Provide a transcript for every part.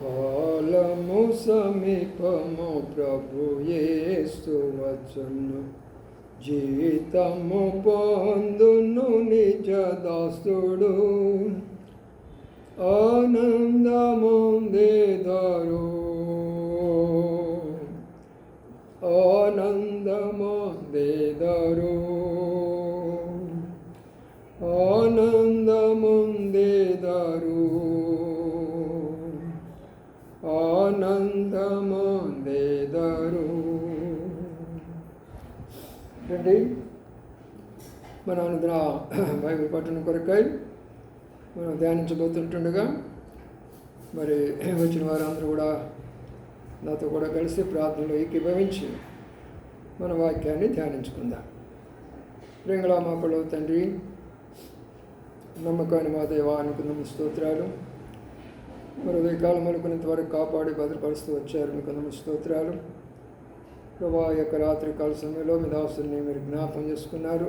కాలము సమీపము ప్రభు ఏస్తు వచ్చును. జీతము పొందును నిజ దాస్తుడు ఆనందముందేదారు ఆనందముందేదారు ఆనంద ఆనందముందేదారు రండి. మన అనుగ్రహ బైబిల్ పట్టణ కొరకై మనం ధ్యానించబోతుంటుండగా మరి వచ్చిన వారందరూ కూడా నాతో కూడా కలిసి ప్రార్థనలో ఏకీభవించి మన వాక్యాన్ని ధ్యానించుకుందాం. రింగళామాపలో తండ్రి నమ్మకాన్ని మా దేవా అనుకున్న స్తోత్రాలు. మరి ఉదయకాలం అనుకునేంత వరకు కాపాడి భద్రపరుస్తూ వచ్చారు. మీకు నమ్మ స్తోత్రాలు. ప్రభా యొక్క రాత్రి కాల సమయంలో మీ దాసుని మీరు జ్ఞాపం చేసుకున్నారు.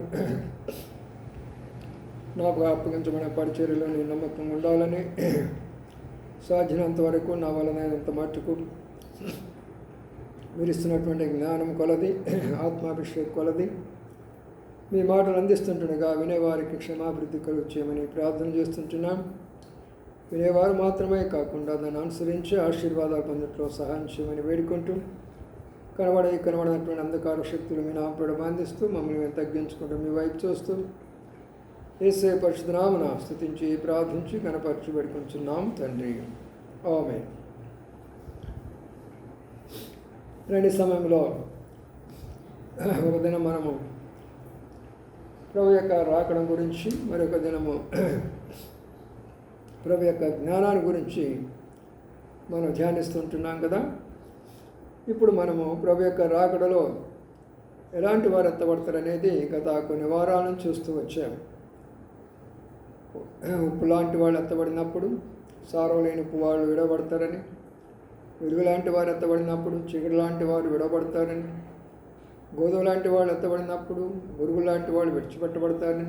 నాకు అప్పగించబడిన పరిచర్యలో నేను నమ్మకం ఉండాలని సాధ్యమైనంత వరకు నా వలనైనంత మట్టుకు మీరు ఇస్తున్నటువంటి జ్ఞానం కొలది ఆత్మాభిషేక్ కొలది. మీ మాటలు అందిస్తుంటుండగా వినేవారికి క్షమాభివృద్ధి కలుగు చేయమని ప్రార్థన చేస్తుంటున్నాం. వినేవారు మాత్రమే కాకుండా దాన్ని అనుసరించి ఆశీర్వాదాలు పొందట్లో సహాయం చేయమని వేడుకుంటూ కనబడే కనబడినటువంటి అంధకార శక్తులు మీ నాపడం అందిస్తూ మమ్మల్ని మేము తగ్గించుకుంటూ మీ వైపు చూస్తూ ఏసే పరిశుద్ధనామన స్థుతించి ప్రార్థించి కనపరిచి పెడుకుంటున్నాం తండ్రి. ఓమే రెండు సమయంలో ఒక దినం మనము ప్రభు యొక్క రాకడం గురించి మరొక దినము ప్రభు యొక్క జ్ఞానాన్ని గురించి మనం ధ్యానిస్తుంటున్నాం కదా. ఇప్పుడు మనము ప్రభు యొక్క రాకడలో ఎలాంటి వారు ఎత్తబడతారు అనేది గత కొన్ని వారాలను చూస్తూ వచ్చాము ఉప్పు లాంటి వాళ్ళు ఎత్తబడినప్పుడు సారం లేని ఉప్పు వాళ్ళు విడబడతారని వెలుగు లాంటి వారు ఎత్తబడినప్పుడు చిగురు లాంటి వారు విడబడతారని గోధుమ లాంటి వాళ్ళు ఎత్తబడినప్పుడు గురుగు లాంటి వాళ్ళు విడిచిపెట్టబడతారని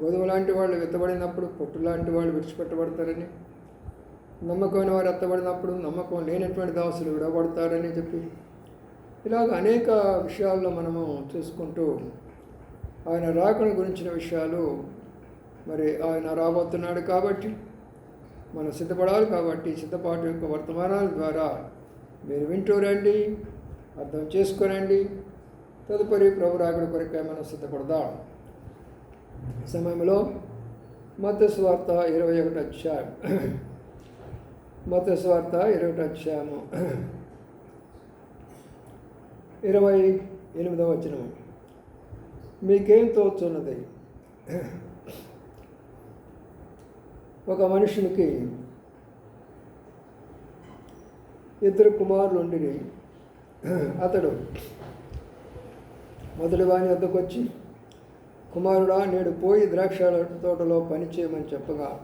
గోధుమ లాంటి వాళ్ళు ఎత్తబడినప్పుడు పొట్టు లాంటి వాళ్ళు విడిచిపెట్టబడతారని నమ్మకమైన వారు ఎత్తబడినప్పుడు నమ్మకం లేనటువంటి దాసులు విడబడతారని చెప్పి ఇలాగ అనేక విషయాల్లో మనము చూసుకుంటూ ఆయన రాకను గురించిన విషయాలు మరి ఆయన రాబోతున్నాడు కాబట్టి మనం సిద్ధపడాలి కాబట్టి సిద్ధపాటు యొక్క వర్తమానాల ద్వారా మీరు వింటూ రండి అర్థం చేసుకోనండి తదుపరి ప్రభు రాకడ కొరకై మనం సిద్ధపడదాం. సమయంలో మత స్వార్త ఇరవై ఒకటి అధ్యాయం. మత ఇరవై ఒకటి అధ్యాయము. ఇరవై ఎనిమిదవ వచనము. మీకేం తోచున్నది? ఒక మనుషునికి ఇద్దరు కుమారులు ఉండి అతడు మొదటి వాని వద్దకు వచ్చి కుమారుడా నేడు పోయి ద్రాక్ష తోటలో పని చేయమని చెప్పగా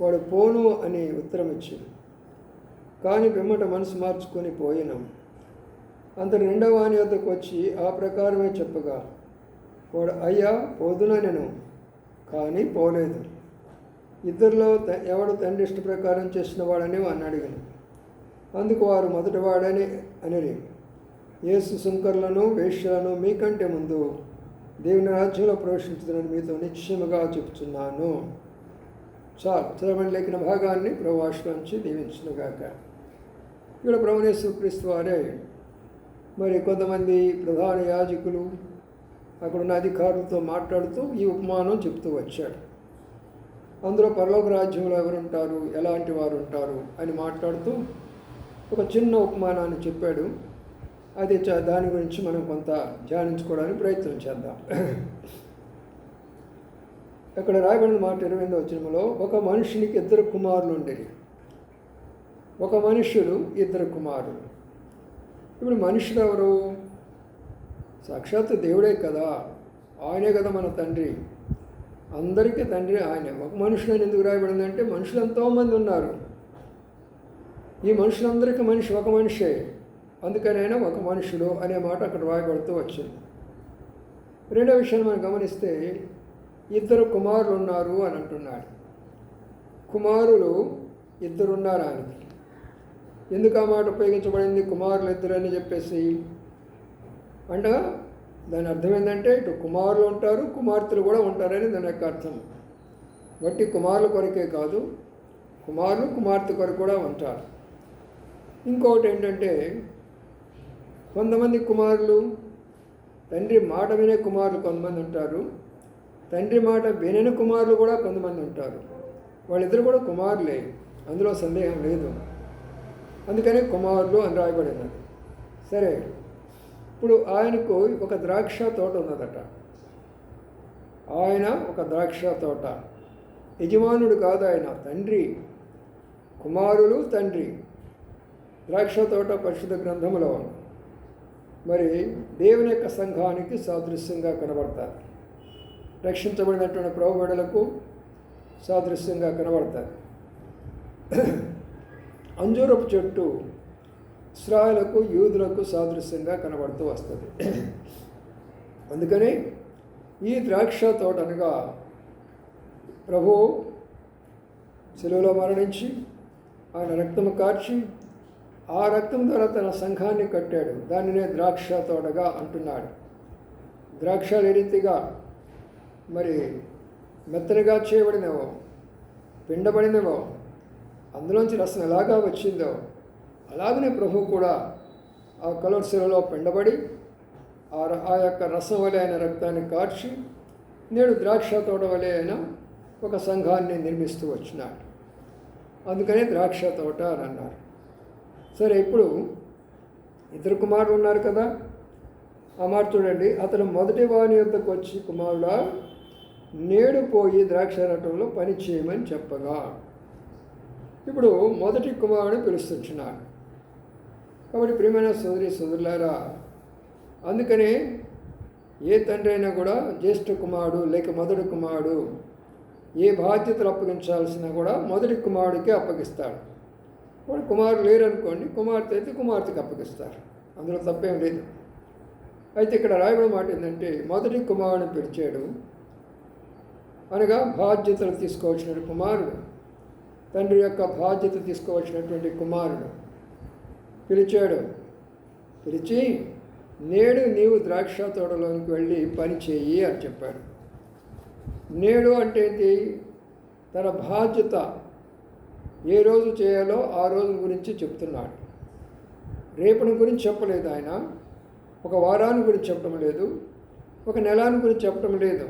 వాడు పోను అని ఉత్తరం ఇచ్చింది కానీ పిమ్మట మనసు మార్చుకొని పోయినాం. అంతటి రెండవ వాని వద్దకు వచ్చి ఆ ప్రకారమే చెప్పగా వాడు అయ్యా పోదునా నేను? కానీ పోలేదు. ఇద్దరిలో ఎవడు తండ్రి ఇష్ట ప్రకారం చేసిన వాడని వాడిని అడిగాను. అందుకు వారు మొదటివాడని అనిరి. యేసు సుంకర్లను వేష్యలను మీకంటే ముందు దేవుని రాజ్యంలో ప్రవేశించుదని మీతో నిశ్చయముగా చెప్తున్నాను. చాలు చదవని లేఖన భాగాన్ని ప్రవాసలోంచి దీవించునుగాక ఇక్కడ ప్రభునేశ్వర క్రీస్తు వారే మరి కొంతమంది ప్రధాన యాజకులు అక్కడున్న అధికారులతో మాట్లాడుతూ ఈ ఉపమానం చెప్తూ వచ్చాడు అందులో పరలోక రాజ్యంలో ఎవరుంటారు? ఎలాంటి వారు ఉంటారు అని మాట్లాడుతూ ఒక చిన్న ఉపమానాన్ని చెప్పాడు. అది చ- దాని గురించి మనం కొంత ధ్యానించుకోవడానికి ప్రయత్నం చేద్దాం. ఇక్కడ రాయబడిన మాట ఇరవై ఎనిమిది వచ్చినలో ఒక మనుషునికి ఇద్దరు కుమారులు ఉండేవి ఒక మనుషులు ఇద్దరు కుమారులు. ఇప్పుడు మనుషులు ఎవరు? సాక్షాత్తు దేవుడే కదా ఆయనే కదా మన తండ్రి. అందరికీ తండ్రి ఆయనే. ఒక మనుషులు అని ఎందుకు రాయబడిందంటే మనుషులు ఎంతోమంది ఉన్నారు. ఈ మనుషులందరికీ మనిషి ఒక మనిషే. అందుకనైనా ఒక మనుషుడు అనే మాట అక్కడ రాయబడుతూ వచ్చింది. రెండో విషయాన్ని మనం గమనిస్తే ఇద్దరు కుమారులు ఉన్నారు అని అంటున్నాడు. కుమారులు ఇద్దరున్నారు ఆయనకి. ఎందుకు ఆ మాట ఉపయోగించబడింది? కుమారులు ఇద్దరని చెప్పేసి. అంటే దాని అర్థం ఏంటంటే ఇటు కుమారులు ఉంటారు కుమార్తెలు కూడా ఉంటారని దాని యొక్క అర్థం. బట్టి కుమారుల కొరకే కాదు కుమారులు కుమార్తె కొరకు కూడా ఉంటారు. ఇంకొకటి ఏంటంటే కొంతమంది కుమారులు తండ్రి మాట వినే కుమారులు కొంతమంది ఉంటారు. తండ్రి మాట వినని కుమారులు కూడా కొంతమంది ఉంటారు. వాళ్ళిద్దరు కూడా కుమారులే. అందులో సందేహం లేదు. అందుకనే కుమారులు అని రాయబడినది. సరే. ఇప్పుడు ఆయనకు ఒక ద్రాక్ష తోట ఉన్నదట. ఆయన ఒక ద్రాక్ష తోట. యజమానుడు కాదు ఆయన తండ్రి. కుమారులు తండ్రి. ద్రాక్ష తోట పరిశుద్ధ గ్రంథంలో మరి దేవుని యొక్క సంఘానికి సాదృశ్యంగా కనబడతారు. రక్షించబడినటువంటి ప్రభుబడులకు సాదృశ్యంగా కనబడతారు. అంజూరపు చెట్టు ఇస్రాయలకు యూదులకు సాదృశ్యంగా కనబడుతూ వస్తుంది. అందుకని ఈ ద్రాక్ష తోట అనగా ప్రభు సెలవులో మరణించి ఆయన రక్తము కార్చి ఆ రక్తం ద్వారా తన సంఘాన్ని కట్టాడు. దానినే ద్రాక్ష తోటగా అంటున్నాడు. ద్రాక్ష ఏ రీతిగా? మరి మెత్తనగా చేయబడినవో? పిండబడినవో? అందులోంచి రసం ఎలాగా వచ్చిందో? అలాగనే ప్రభు కూడా ఆ కలర్శిలలో పిండబడి ఆ ఆ యొక్క రసం వలె అయిన రక్తాన్ని కార్చి నేడు ద్రాక్ష తోట వలె అయిన ఒక సంఘాన్ని నిర్మిస్తూ వచ్చినాడు. అందుకనే ద్రాక్ష తోట అని అన్నారు. సరే ఇప్పుడు ఇద్దరు కుమారులు ఉన్నారు కదా. ఆ మాట చూడండి. అతను మొదటి వాని యొద్దకు వచ్చి కుమారుడా నేడు పోయి ద్రాక్ష రటంలో పని చేయమని చెప్పగా. ఇప్పుడు మొదటి కుమారుడు పిలుస్తున్నాడు కాబట్టి ప్రియమైన సోదరి సోదరులారా అందుకనే ఏ తండ్రి అయినా కూడా జ్యేష్ఠ కుమారుడు లేక మొదటి కుమారుడు ఏ బాధ్యతలు అప్పగించాల్సినా కూడా మొదటి కుమారుడికే అప్పగిస్తాడు. వాడు కుమారుడు లేరనుకోండి కుమార్తె అయితే కుమార్తెకి అప్పగిస్తారు. అందులో తప్పేం లేదు. అయితే ఇక్కడ రాయబడిన మాట ఏంటంటే మొదటి కుమారుడిని పిలిచాడు అనగా బాధ్యతలు తీసుకోవాల్సిన కుమారుడు తండ్రి యొక్క బాధ్యత తీసుకోవాల్సినటువంటి కుమారుడు పిలిచాడు. పిలిచి నేడు నీవు ద్రాక్ష తోటలోనికి వెళ్ళి పని చేయి అని చెప్పాడు. నేడు అంటే తన బాధ్యత ఏ రోజు చేయాలో ఆ రోజు గురించి చెప్తున్నాడు. రేపటి గురించి చెప్పలేదు ఆయన. ఒక వారాన్ని గురించి చెప్పడం లేదు. ఒక నెలాన్ని గురించి చెప్పడం లేదు.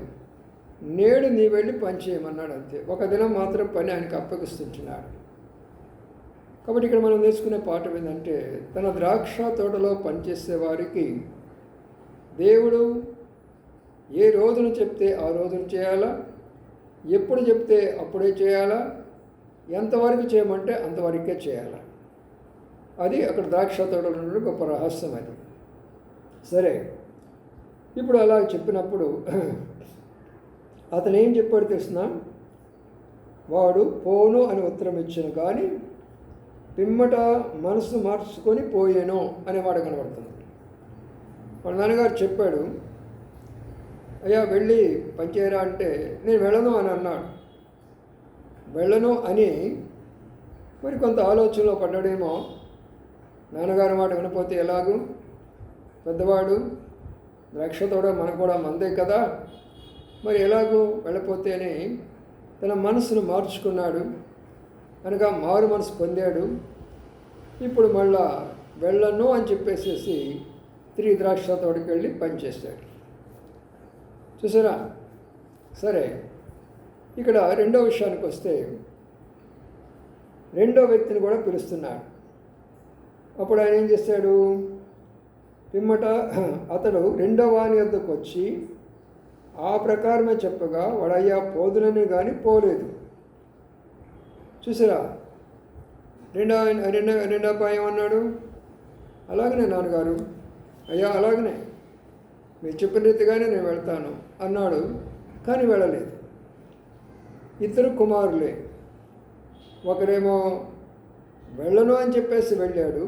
నేడు నీ వెళ్ళి పని చేయమన్నాడు అంతే. ఒక దినం మాత్రం పని ఆయనకు అప్పగిస్తుంటున్నాడు. కాబట్టి ఇక్కడ మనం నేర్చుకునే పాఠం ఏంటంటే తన ద్రాక్ష తోటలో పనిచేసే వారికి దేవుడు ఏ రోజున చెప్తే ఆ రోజున చేయాలా? ఎప్పుడు చెప్తే అప్పుడే చేయాలా? ఎంతవరకు చేయమంటే అంతవరకే చేయాలి. అది అక్కడ ద్రాక్ష ఉన్న గొప్ప రహస్యం అది. సరే ఇప్పుడు అలా చెప్పినప్పుడు అతను ఏం చెప్పాడు తెలిసిన? వాడు పోను అని ఉత్తరం ఇచ్చాను కానీ పిమ్మట మనసు మార్చుకొని పోయాను అనేవాడు కనబడుతుంది. మన నాన్నగారు చెప్పాడు అయ్యా వెళ్ళి పనిచేయరా అంటే నేను వెళ్ళను అని అన్నాడు. వెళ్ళను అని మరి కొంత ఆలోచనలో పడ్డాడేమో. నాన్నగారి మాట వినపోతే ఎలాగూ? పెద్దవాడు ద్రాక్షతోడ మనకు కూడా మందే కదా. మరి ఎలాగూ వెళ్ళపోతే అని తన మనసును మార్చుకున్నాడు. అనగా మారు మనసు పొందాడు. ఇప్పుడు మళ్ళా వెళ్ళను అని చెప్పేసేసి తిరిగి ద్రాక్ష తోటకి వెళ్ళి పనిచేశాడు. చూసారా? సరే ఇక్కడ రెండో విషయానికి వస్తే రెండో వ్యక్తిని కూడా పిలుస్తున్నాడు. అప్పుడు ఆయన ఏం చేశాడు పిమ్మట అతడు రెండో వాని వద్దకు వచ్చి ఆ ప్రకారమే చెప్పగా వాడయ్యా పోదునని కానీ పోలేదు. చూసారా? రెండో రెండో రెండో అబ్బాయి అన్నాడు అలాగనే నాన్నగారు అయ్యా అలాగనే మీరు చెప్పిన రీతిగానే నేను వెళ్తాను అన్నాడు కానీ వెళ్ళలేదు. ఇద్దరు కుమారులే. ఒకరేమో వెళ్ళను అని చెప్పేసి వెళ్ళాడు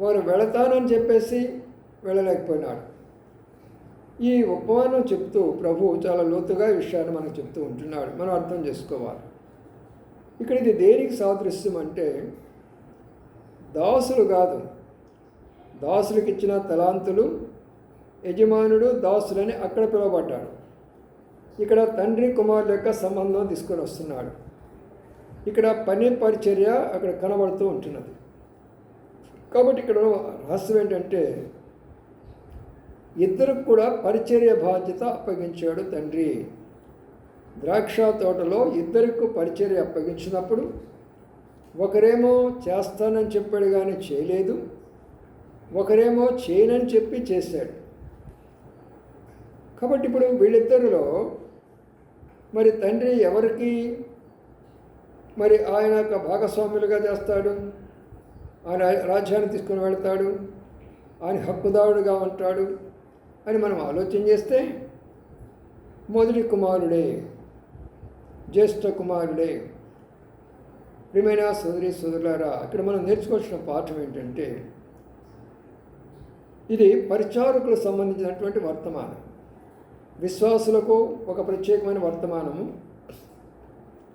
వారు వెళతానని చెప్పేసి వెళ్ళలేకపోయినాడు. ఈ ఉపమానం చెప్తూ ప్రభు చాలా లోతుగా ఈ విషయాన్ని మనకు చెప్తూ ఉంటున్నాడు. మనం అర్థం చేసుకోవాలి. ఇక్కడ ఇది దేనికి సాదృశ్యం అంటే దాసులు కాదు. దాసులకు ఇచ్చిన తలాంతులు యజమానుడు దాసులని అక్కడ పిలువబడ్డాడు. ఇక్కడ తండ్రి కుమారుల యొక్క సంబంధం తీసుకొని వస్తున్నాడు. ఇక్కడ పని పరిచర్య అక్కడ కనబడుతూ ఉంటున్నది. కాబట్టి ఇక్కడ రహస్యం ఏంటంటే ఇద్దరికి కూడా పరిచర్య బాధ్యత అప్పగించాడు తండ్రి. ద్రాక్ష తోటలో ఇద్దరికి పరిచర్య అప్పగించినప్పుడు ఒకరేమో చేస్తానని చెప్పాడు కానీ చేయలేదు. ఒకరేమో చేయనని చెప్పి చేశాడు. కాబట్టి ఇప్పుడు వీళ్ళిద్దరిలో మరి తండ్రి ఎవరికి మరి ఆయన యొక్క భాగస్వాములుగా చేస్తాడు? ఆయన రాజ్యాన్ని తీసుకుని వెళ్తాడు? ఆయన హక్కుదారుడుగా ఉంటాడు? అని మనం ఆలోచన చేస్తే మొదటి కుమారుడే జ్యేష్ఠ కుమారుడే. ప్రిమైన సోదరి సోదరులారా ఇక్కడ మనం నేర్చుకోవాల్సిన పాఠం ఏంటంటే ఇది పరిచారకులకు సంబంధించినటువంటి వర్తమానం. విశ్వాసులకు ఒక ప్రత్యేకమైన వర్తమానము.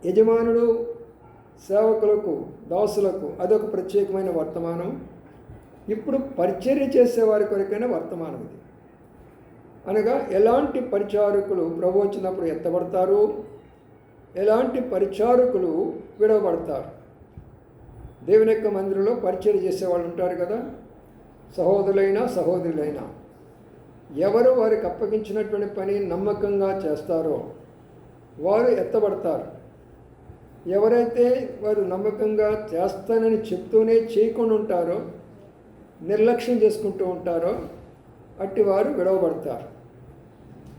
యజమానుడు సేవకులకు దాసులకు అదొక ప్రత్యేకమైన వర్తమానం. ఇప్పుడు పరిచర్య చేసేవారి కొరకైన వర్తమానం ఇది. అనగా ఎలాంటి పరిచారకులు ప్రభు వచ్చినప్పుడు ఎత్తబడతారు? ఎలాంటి పరిచారకులు విడవబడతారు? దేవుని యొక్క మందిరంలో పరిచయం చేసేవాళ్ళు ఉంటారు కదా? సహోదరులైనా సహోదరులైనా. ఎవరు వారికి అప్పగించినటువంటి పని నమ్మకంగా చేస్తారో వారు ఎత్తబడతారు. ఎవరైతే వారు నమ్మకంగా చేస్తానని చెప్తూనే చేయకుండా ఉంటారో నిర్లక్ష్యం చేసుకుంటూ ఉంటారో అట్టి వారు విడవబడతారు.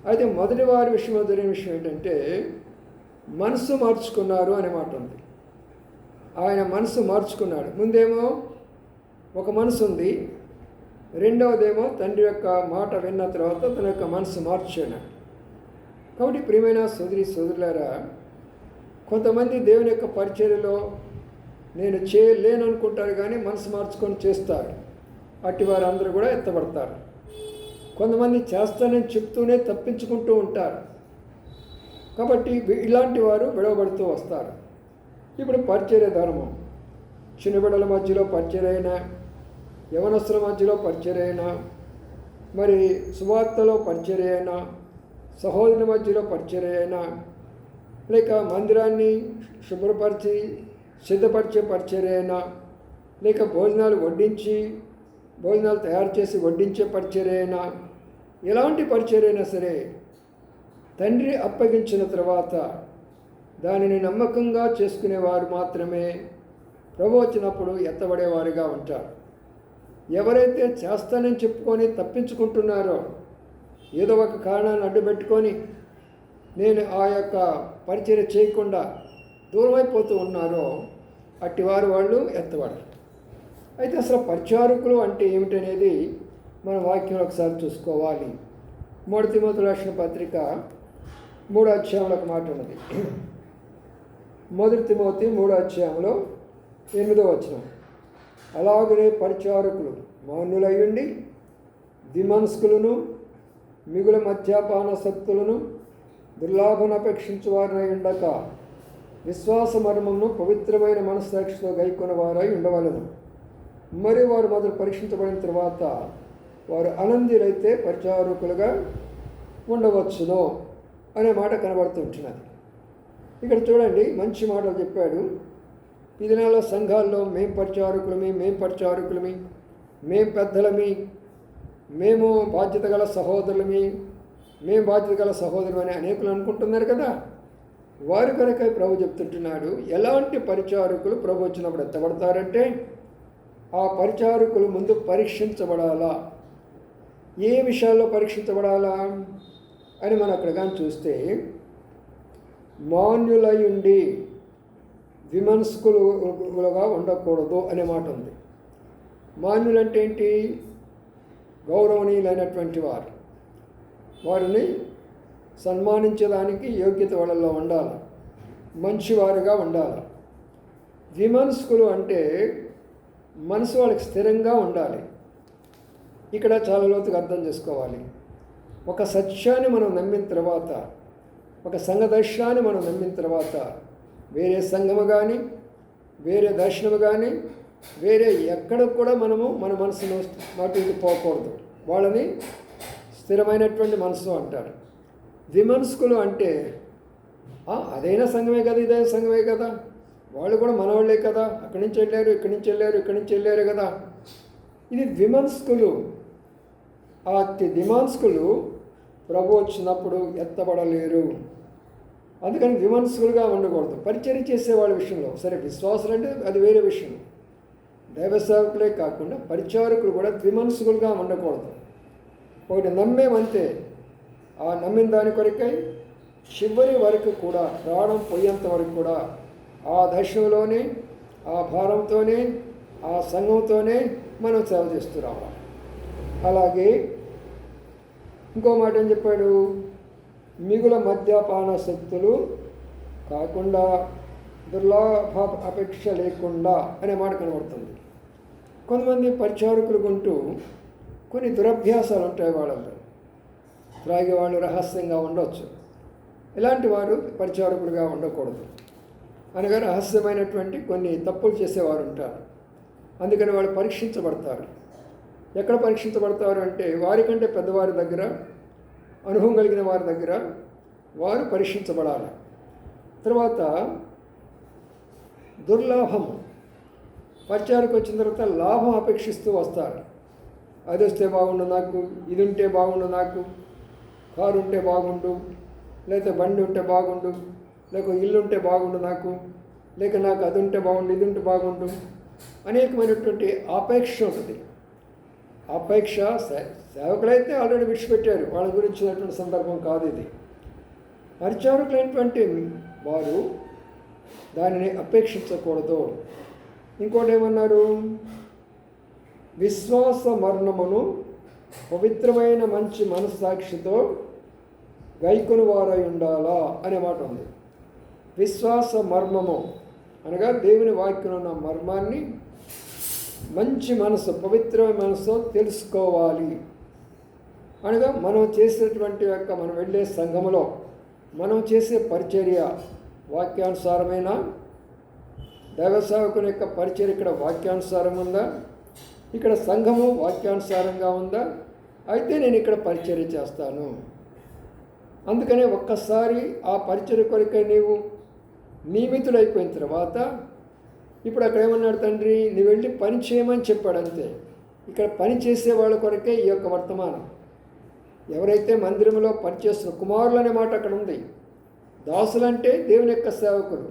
అయితే మొదటి వారి విషయం జరిగిన విషయం ఏంటంటే మనసు మార్చుకున్నారు అనే మాట ఉంది. ఆయన మనసు మార్చుకున్నాడు. ముందేమో ఒక మనసు ఉంది రెండవదేమో తండ్రి యొక్క మాట విన్న తర్వాత తన యొక్క మనసు మార్చాడు కాబట్టి ప్రియమైన సోదరి సోదరులారా కొంతమంది దేవుని యొక్క పరిచర్యలో నేను చేయలేను అనుకుంటారు కానీ మనసు మార్చుకొని చేస్తారు. అట్టి వారందరూ కూడా ఎత్తబడతారు. కొంతమంది చేస్తానని చెప్తూనే తప్పించుకుంటూ ఉంటారు. కాబట్టి ఇలాంటి వారు విడవబడుతూ వస్తారు. ఇప్పుడు పరిచర్య ధర్మం. బిడల మధ్యలో పరిచర్యైన యవనస్త్ర మధ్యలో పరిచర్యైన మరి సువార్తలో పరిచరైనా సహోదరుల మధ్యలో పరిచర్యైన లేక మందిరాన్ని శుభ్రపరిచి సిద్ధపరిచే పరిచర్యైనా లేక భోజనాలు వడ్డించి భోజనాలు తయారు చేసి వడ్డించే పరిచర్యైనా ఎలాంటి పరిచర్యైనా సరే తండ్రి అప్పగించిన తర్వాత దానిని నమ్మకంగా చేసుకునేవారు మాత్రమే ప్రభు వచ్చినప్పుడు ఎత్తబడేవారుగా ఉంటారు. ఎవరైతే చేస్తానని చెప్పుకొని తప్పించుకుంటున్నారో ఏదో ఒక కారణాన్ని అడ్డుపెట్టుకొని నేను ఆ యొక్క పరిచయం చేయకుండా దూరమైపోతూ ఉన్నారో అట్టివారు వాళ్ళు ఎత్తవాడు అయితే అసలు పరిచారకులు అంటే ఏమిటనేది మన వాక్యం ఒకసారి చూసుకోవాలి. మూడు తిమోతుల రాసిన పత్రిక మూడో అధ్యాయంలో ఒక మాట ఉన్నది. మొదటి తిమోతి మూడో అధ్యాయంలో ఎనిమిదో వచ్చినాం అలాగనే పరిచారకులు మౌనులయ్యుండి దిమన్స్కులను మిగుల మద్యపాన శక్తులను దుర్లాభను అపేక్షించు వారినై ఉండక విశ్వాస మర్మమును పవిత్రమైన మనస్సాక్షితో గైకొన్న వారై ఉండవలను. మరి వారు మొదలు పరీక్షించబడిన తర్వాత వారు అనందిరైతే పరిచారకులుగా ఉండవచ్చును అనే మాట కనబడుతుంటున్నది ఇక్కడ చూడండి మంచి మాటలు చెప్పాడు పిదినాల సంఘాల్లో మేం పరిచారకులమి మేం పరిచారకులమి. మేం పెద్దలమి. మేము బాధ్యత గల సహోదరులమి. మేం బాధ్యత గల సహోదరులు అని అనేకులు అనుకుంటున్నారు కదా. వారి కొరకై ప్రభు చెప్తుంటున్నాడు ఎలాంటి పరిచారకులు ప్రభు వచ్చినప్పుడు ఎత్తబడతారంటే ఆ పరిచారకులు ముందు పరీక్షించబడాలా? ఏ విషయాల్లో పరీక్షించబడాలా? అని మనం అక్కడ కానీ చూస్తే మాన్యులై ఉండి విమనస్కులుగా ఉండకూడదు అనే మాట ఉంది మాన్యులంటే ఏంటి గౌరవనీయులైనటువంటి వారు. వారిని సన్మానించడానికి యోగ్యత వాళ్ళలో ఉండాలి. మంచివారుగా ఉండాలి. విమనస్కులు అంటే మనసు వాళ్ళకి స్థిరంగా ఉండాలి. ఇక్కడ చాలా లోతుగా అర్థం చేసుకోవాలి. ఒక సత్యాన్ని మనం నమ్మిన తర్వాత ఒక సంఘదర్శాన్ని మనం నమ్మిన తర్వాత వేరే సంఘము కానీ వేరే దర్శనము కానీ వేరే ఎక్కడ కూడా మనము మన మనసును మాట పోకూడదు. వాళ్ళని స్థిరమైనటువంటి మనసు అంటారు. విమనస్కులు అంటే అదైనా సంఘమే కదా ఇదైనా సంఘమే కదా. వాళ్ళు కూడా మనవాళ్ళే కదా. అక్కడి నుంచి వెళ్ళారు ఇక్కడి నుంచి వెళ్ళారు ఇక్కడి నుంచి వెళ్ళారు కదా. ఇది విమనస్కులు ఆ అతి ప్రభు వచ్చినప్పుడు ఎత్తబడలేరు. అందుకని విమర్శకులుగా ఉండకూడదు. పరిచయం చేసే వాళ్ళ విషయంలో. సరే విశ్వాసులు అంటే అది వేరే విషయం. దైవ సేవకులే కాకుండా పరిచారకులు కూడా ద్విమనసుకులుగా ఉండకూడదు. ఒకటి నమ్మేమంతే ఆ నమ్మిన దాని కొరకై చివరి వరకు కూడా ప్రాణం పోయేంత వరకు కూడా ఆ దర్శనంలోనే ఆ భారంతోనే ఆ సంఘంతోనే మనం సేవ చేస్తూ రావాలి. అలాగే ఇంకో మాట ఏం చెప్పాడు? మిగుల మద్యపాన శక్తులు కాకుండా దుర్లాభ అపేక్ష లేకుండా అనే మాట కనబడుతుంది. కొంతమంది పరిచారకులు కొంటూ కొన్ని దురభ్యాసాలు ఉంటాయి వాళ్ళు త్రాగేవాళ్ళు రహస్యంగా ఉండొచ్చు. ఇలాంటి వారు పరిచారకులుగా ఉండకూడదు. అనగా రహస్యమైనటువంటి కొన్ని తప్పులు చేసేవారు ఉంటారు. అందుకని వాళ్ళు పరీక్షించబడతారు. ఎక్కడ పరీక్షించబడతారు అంటే వారికంటే పెద్దవారి దగ్గర అనుభవం కలిగిన వారి దగ్గర వారు పరీక్షించబడాలి. తర్వాత దుర్లాభం. పరిచయానికి వచ్చిన తర్వాత లాభం అపేక్షిస్తూ వస్తారు. అది వస్తే బాగుండు నాకు ఇది ఉంటే బాగుండు నాకు కారు ఉంటే బాగుండు లేకపోతే బండి ఉంటే బాగుండు లేక ఇల్లు ఉంటే బాగుండు నాకు లేక నాకు అది ఉంటే బాగుండు ఇది ఉంటే బాగుండు అనేకమైనటువంటి ఆపేక్ష ఉంటుంది. అపేక్ష సేవకులైతే ఆల్రెడీ విడిచిపెట్టారు. వాళ్ళ గురించినటువంటి సందర్భం కాదు ఇది. పరిచారకులైనటువంటి వారు దానిని అపేక్షించకూడదు. ఇంకోటి ఏమన్నారు? విశ్వాస మరణమును పవిత్రమైన మంచి మనస్సాక్షితో గైకొని వారై ఉండాలా అనే మాట ఉంది. విశ్వాస మర్మము అనగా దేవుని వాక్యం ఉన్న మర్మాన్ని మంచి మనసు పవిత్రమైన మనసు తెలుసుకోవాలి. అనగా మనం చేసినటువంటి యొక్క మనం వెళ్ళే సంఘములో మనం చేసే పరిచర్య వాక్యానుసారమైన? దైవ సేవకుని యొక్క పరిచయం ఇక్కడ వాక్యానుసారం ఉందా? ఇక్కడ సంఘము వాక్యానుసారంగా ఉందా? అయితే నేను ఇక్కడ పరిచర్య చేస్తాను. అందుకనే ఒక్కసారి ఆ పరిచయ కొరకై నీవు నియమితుడైపోయిన తర్వాత ఇప్పుడు అక్కడ ఏమన్నాడు తండ్రి? నువ్వు వెళ్ళి పని చేయమని చెప్పాడు అంతే. ఇక్కడ పని చేసే వాళ్ళ కొరకే ఈ యొక్క వర్తమానం. ఎవరైతే మందిరంలో పనిచేస్తున్న కుమారులు అనే మాట అక్కడ ఉంది దాసులంటే దేవుని యొక్క సేవకులు.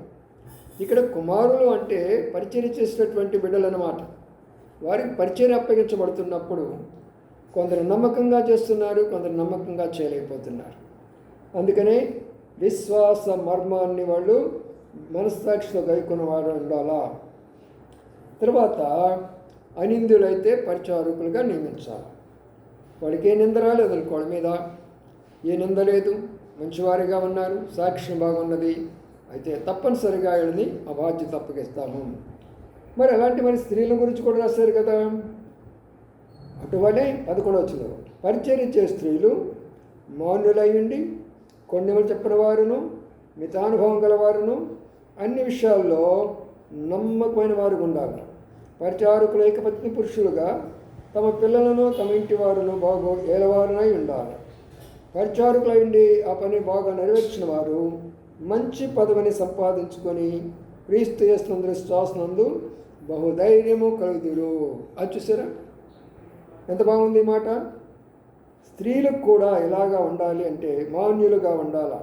ఇక్కడ కుమారులు అంటే పరిచయం చేసినటువంటి బిడ్డలు అన్నమాట. వారికి పరిచయం అప్పగించబడుతున్నప్పుడు కొందరు నమ్మకంగా చేస్తున్నారు కొందరు నమ్మకంగా చేయలేకపోతున్నారు. అందుకనే విశ్వాస మర్మాన్ని వాళ్ళు మనస్సాక్షితో గైకున్న వాడు ఉండాలా. తర్వాత అనిందులైతే పరిచారకులుగా నియమించాలి. వాళ్ళకి ఏ నింద రాలేదు. అనుకో మీద ఏ నింద లేదు. మంచివారిగా ఉన్నారు. సాక్ష్యం బాగున్నది. అయితే తప్పనిసరిగా వీళ్ళని ఆ బాధ్యత అప్పగిస్తాము. మరి అలాంటి మరి స్త్రీల గురించి కూడా రాశారు కదా. అటువలే పదకొండు వచ్చింది. పరిచర్య స్త్రీలు మౌనులయ్యండి కొన్నిమలు చెప్పిన వారును మితానుభవం గలవారును అన్ని విషయాల్లో నమ్మకమైన వారు ఉండాలి. పరిచారకులు ఏకపత్ని పురుషులుగా తమ పిల్లలను తమ ఇంటి వారును బాగో ఏలవారునై ఉండాలి. పరిచారకులైండి ఆ పని బాగా నెరవేర్చిన వారు మంచి పదవిని సంపాదించుకొని క్రీస్తు చేస్తున్నందు విశ్వాసనందు బహుధైర్యము కలుగుదురు అది చూసారా? ఎంత బాగుంది ఈ మాట? స్త్రీలకు కూడా ఎలాగా ఉండాలి అంటే మాన్యులుగా ఉండాలా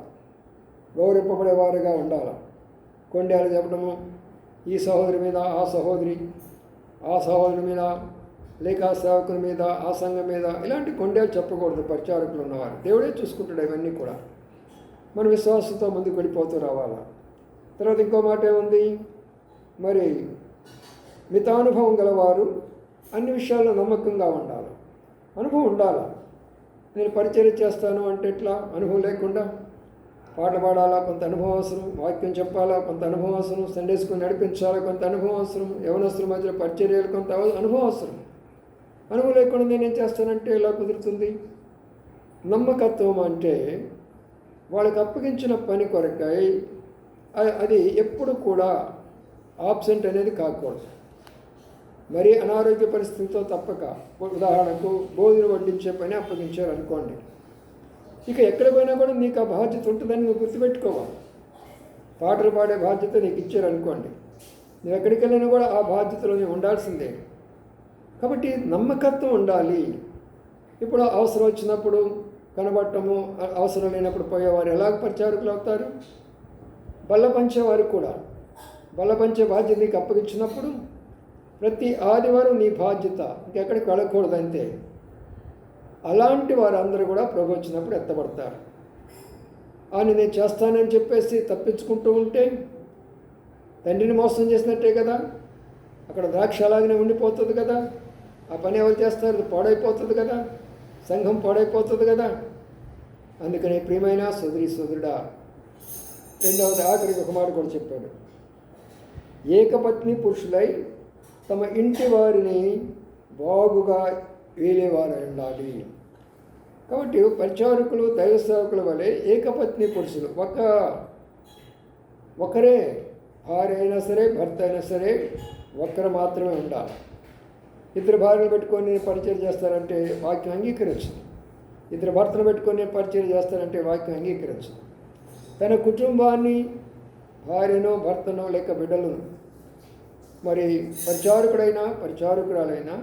గౌరవింపబడేవారుగా ఉండాలా? కొండేలు చెప్పడము ఈ సహోదరి మీద ఆ సహోదరి ఆ సహోదరి మీద లేక సేవకుల మీద ఆ సంఘం మీద ఇలాంటి కొండేలు చెప్పకూడదు పరిచారకులు ఉన్నవారు. దేవుడే చూసుకుంటాడు ఇవన్నీ కూడా. మన విశ్వాసంతో ముందుకు వెళ్ళిపోతూ రావాలా? తర్వాత ఇంకో మాట ఏముంది? మరి మితానుభవం గలవారు అన్ని విషయాల్లో నమ్మకంగా ఉండాలి. అనుభవం ఉండాలా? నేను పరిచయం చేస్తాను అంటే ఎట్లా? అనుభవం లేకుండా పాట పాడాలా? కొంత అనుభవం అవసరం. వాక్యం చెప్పాలా? కొంత అనుభవం అవసరం. సండే స్కూల్ నడిపించాలా? కొంత అనుభవం అవసరం. యవనస్తుల మధ్య పరిచర్యలు కొంత అనుభవం అవసరం. అనుభవం లేకుండా నేనేం చేస్తానంటే ఎలా కుదురుతుంది? నమ్మకత్వం అంటే వాళ్ళకి అప్పగించిన పని కొరకై అది ఎప్పుడు కూడా ఆబ్సెంట్ అనేది కాకూడదు. మరి అనారోగ్య పరిస్థితితో తప్పక. ఉదాహరణకు భోజనం వడ్డించే పని అప్పగించారు అనుకోండి. ఇక ఎక్కడ పోయినా కూడా నీకు ఆ బాధ్యత ఉంటుందని నువ్వు గుర్తుపెట్టుకోవాలి. పాటలు పాడే బాధ్యత నీకు ఇచ్చారు అనుకోండి. నువ్వు ఎక్కడికి వెళ్ళినా కూడా ఆ బాధ్యతలో ఉండాల్సిందే. కాబట్టి నమ్మకత్వం ఉండాలి. ఇప్పుడు అవసరం వచ్చినప్పుడు కనబడటము అవసరం లేనప్పుడు పోయేవారు ఎలాగ పరిచారకులు అవుతారు? బల్ల పంచేవారు కూడా. బల్ల పంచే బాధ్యత నీకు అప్పగించినప్పుడు ప్రతి ఆదివారం నీ బాధ్యత ఇంకెక్కడికి వెళ్ళకూడదు అంతే అలాంటి వారందరూ కూడా ప్రభు వచ్చినప్పుడు ఎత్తబడతారు. అని నేను చేస్తానని చెప్పేసి తప్పించుకుంటూ ఉంటే తండ్రిని మోసం చేసినట్టే కదా? అక్కడ ద్రాక్ష అలాగనే ఉండిపోతుంది కదా? ఆ పని ఎవరు చేస్తారు? అది పాడైపోతుంది కదా. సంఘం పాడైపోతుంది కదా. అందుకని ప్రియమైన సుదరి సుదరుడా రెండవది ఆఖరికి ఒక మాట కూడా చెప్పాడు. ఏకపత్ని పురుషులై తమ ఇంటి వారిని బాగుగా వేలేవారు ఉండాలి కాబట్టి పరిచారకులు దైవ సేవకుల వలె ఏకపత్ని పురుషులు ఒక ఒకరే భార్య అయినా సరే భర్త అయినా సరే ఒక్కరు మాత్రమే ఉండాలి. ఇద్దరు భార్యలు పెట్టుకొని పరిచయం చేస్తారంటే వాక్యం అంగీకరించదు. ఇద్దరు భర్తలు పెట్టుకొని పరిచయం చేస్తారంటే వాక్యం అంగీకరించదు. తన కుటుంబాన్ని భార్యను భర్తనో లేక బిడ్డలను మరి పరిచారకుడైనా పరిచారకురాలైనా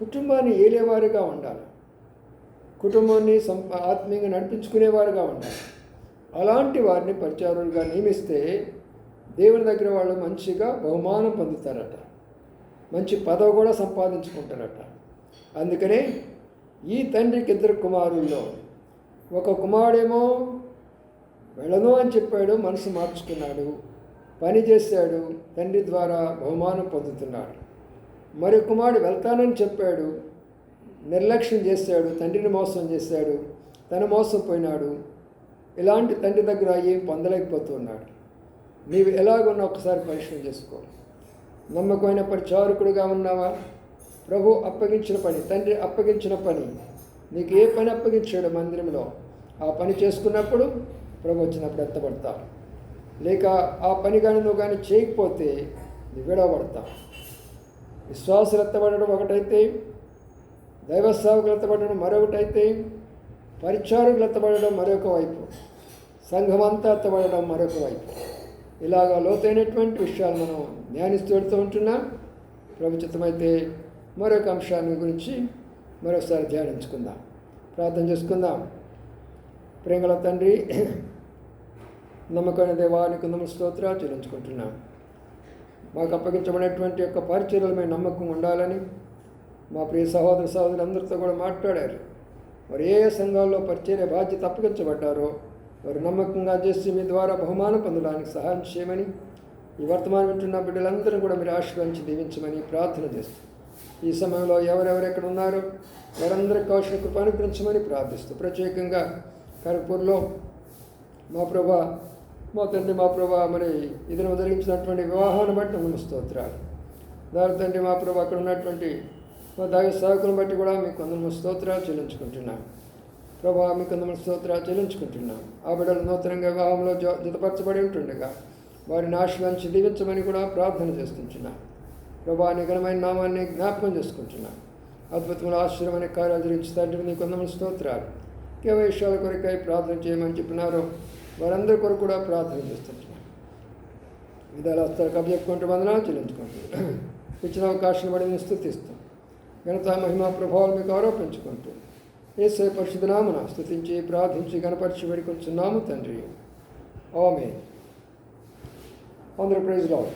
కుటుంబాన్ని ఏలేవారుగా ఉండాలి. కుటుంబాన్ని సం ఆత్మీయంగా నడిపించుకునేవారుగా ఉండాలి. అలాంటి వారిని పరిచారులుగా నియమిస్తే దేవుని దగ్గర వాళ్ళు మంచిగా బహుమానం పొందుతారట. మంచి పదవి కూడా సంపాదించుకుంటారట అందుకనే ఈ తండ్రికి ఇద్దరు కుమారుల్లో ఒక కుమారుడేమో వెళ్ళను అని చెప్పాడు మనసు మార్చుకున్నాడు పని చేశాడు తండ్రి ద్వారా బహుమానం పొందుతున్నాడు. మరి కుమారుడు వెళ్తానని చెప్పాడు నిర్లక్ష్యం చేశాడు తండ్రిని మోసం చేశాడు తను మోసపోయినాడు ఇలాంటి తండ్రి దగ్గర ఏం పొందలేకపోతున్నాడు. నీవు ఎలాగున్నా ఒకసారి పరిశ్రమ చేసుకో. నమ్మకమైన పరిచారకుడుగా ఉన్నావా? ప్రభు అప్పగించిన పని తండ్రి అప్పగించిన పని. నీకు ఏ పని అప్పగించాడు మందిరంలో? ఆ పని చేసుకున్నప్పుడు ప్రభు వచ్చినప్పుడు ఎత్తబడతావు లేక ఆ పని కానీ నువ్వు కానీ చేయకపోతే నువ్వు విడవబడతావు విశ్వాసులు ఎత్తబడడం ఒకటైతే దైవ సేవకులు ఎత్తబడడం మరొకటైతే పరిచారకులు ఎత్తబడడం మరొక వైపు. సంఘమంతా ఎత్తబడడం మరొక వైపు. ఇలాగ లోతైనటువంటి విషయాలు మనం ధ్యానిస్తూ వెళ్తూ ఉంటున్నాం. ప్రభుచితమైతే మరొక అంశాన్ని గురించి మరోసారి ధ్యానించుకుందాం. ప్రార్థన చేసుకుందాం. ప్రేమల తండ్రి నమ్మకమైన దేవానికి నమ్మ స్తోత్ర చెల్లించుకుంటున్నాం. మాకు అప్పగించబడినటువంటి యొక్క పరిచర్యల మీద నమ్మకం ఉండాలని మా ప్రియ సహోదర సహోదరులందరితో కూడా మాట్లాడారు. వారు ఏ సంఘాల్లో పరిచర్య బాధ్యత అప్పగించబడ్డారో వారు నమ్మకంగా చేసి మీ ద్వారా బహుమానం పొందడానికి సహాయం చేయమని ఈ వర్తమానం వింటున్న బిడ్డలందరూ కూడా మీరు ఆశీర్వదించి దీవించమని ప్రార్థన చేస్తాం ఈ సమయంలో ఎవరెవరు ఎక్కడ ఉన్నారో వారందరి కౌశల కృప అనుగ్రహించమని ప్రార్థిస్తూ. ప్రత్యేకంగా కరపూర్లో మా ప్రభా మా తండ్రి మా ప్రభా మరి ఇది జరిగించినటువంటి వివాహాన్ని బట్టి నమ్మ స్తోత్రాలు. దాని తండ్రి మా ప్రభా అక్కడ ఉన్నటువంటి మా దైవ సేవకులను బట్టి కూడా మీకు కొందరు స్తోత్రాలు చెల్లించుకుంటున్నాం. ప్రభా మీకు అందరం స్తోత్రాలు చెల్లించుకుంటున్నాం. ఆ బిడ్డలు నూతనంగా వివాహంలో జ జతపరచబడి ఉంటుండగా వారి నాశనాన్ని చదివించమని కూడా ప్రార్థన చేసుకుంటున్నాం ప్రభా నిఘనమైన నామాన్ని జ్ఞాపకం చేసుకుంటున్నాం. అద్భుతమైన ఆశ్చర్యమైన కార్యాలు జరిగించి తండ్రి నీ కొందరు స్తోత్రాలు. కేవ విషయాల కొరకై ప్రార్థన చేయమని చెప్పినారో వారందరి కొరకు కూడా ప్రార్థన చేస్తుంటున్నాం. విధాలు వస్తారు కబ్జెప్పుకుంటూ వందనాలు చెల్లించుకుంటూ ఇచ్చిన అవకాశం పడి స్థుతిస్తాం ఘనత మహిమ ప్రభావాలు మీకు ఆరోపించుకుంటూ. ఏసై పరిశుద్ధనామన స్థుతించి ప్రార్థించి గణపరిచి వేడుకొంచున్నాము తండ్రి. ఓమే అందరూ ప్రైజ్ రావు